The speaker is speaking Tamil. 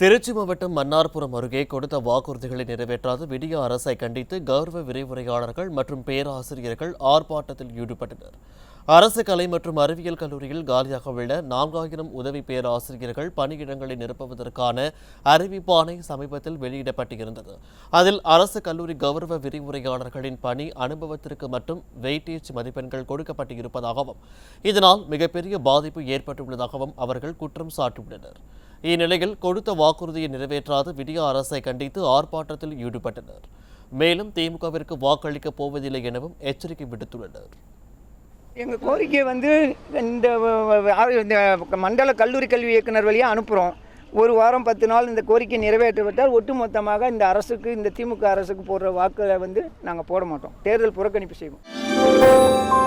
திருச்சி மாவட்டம் மன்னார்புரம் அருகே கொடுத்த வாக்குறுதிகளை நிறைவேற்றாத விடிய அரசை கண்டித்து கௌரவ விரைவுரையாளர்கள் மற்றும் பேராசிரியர்கள் ஆர்ப்பாட்டத்தில் ஈடுபட்டனர். அரசு கலை மற்றும் அறிவியல் கல்லூரியில் காலியாக உள்ள நான்காயிரம் உதவி பேராசிரியர்கள் பணியிடங்களை நிரப்புவதற்கான அறிவிப்பாணை சமீபத்தில் வெளியிடப்பட்டிருந்தது. அதில் அரசு கல்லூரி கௌரவ விரிவுரையாளர்களின் பணி அனுபவத்திற்கு மட்டும் வெயிட்டேஜ் மதிப்பெண்கள் கொடுக்கப்பட்டிருப்பதாகவும் இதனால் மிகப்பெரிய பாதிப்பு ஏற்பட்டுள்ளதாகவும் அவர்கள் குற்றம் சாட்டியுள்ளனர். இந்நிலையில் கொடுத்த வாக்குறுதியை நிறைவேற்றாத விடிய அரசை கண்டித்து ஆர்ப்பாட்டத்தில் ஈடுபட்டனர். மேலும் திமுகவிற்கு வாக்களிக்கப் போவதில்லை எனவும் எச்சரிக்கை விடுத்துள்ளனர். எங்கள் கோரிக்கை வந்து இந்த இந்த மண்டல கல்லூரி கல்வி இயக்குனர் வழியாக அனுப்புகிறோம் ஒரு வாரம் பத்து நாள் இந்த கோரிக்கை நிறைவேற்றப்பட்டால் ஒட்டுமொத்தமாக இந்த அரசுக்கு இந்த திமுக அரசுக்கு போடுற வாக்குகளை வந்து நாங்கள் போட மாட்டோம். தேர்தல் புறக்கணிப்பு செய்வோம்.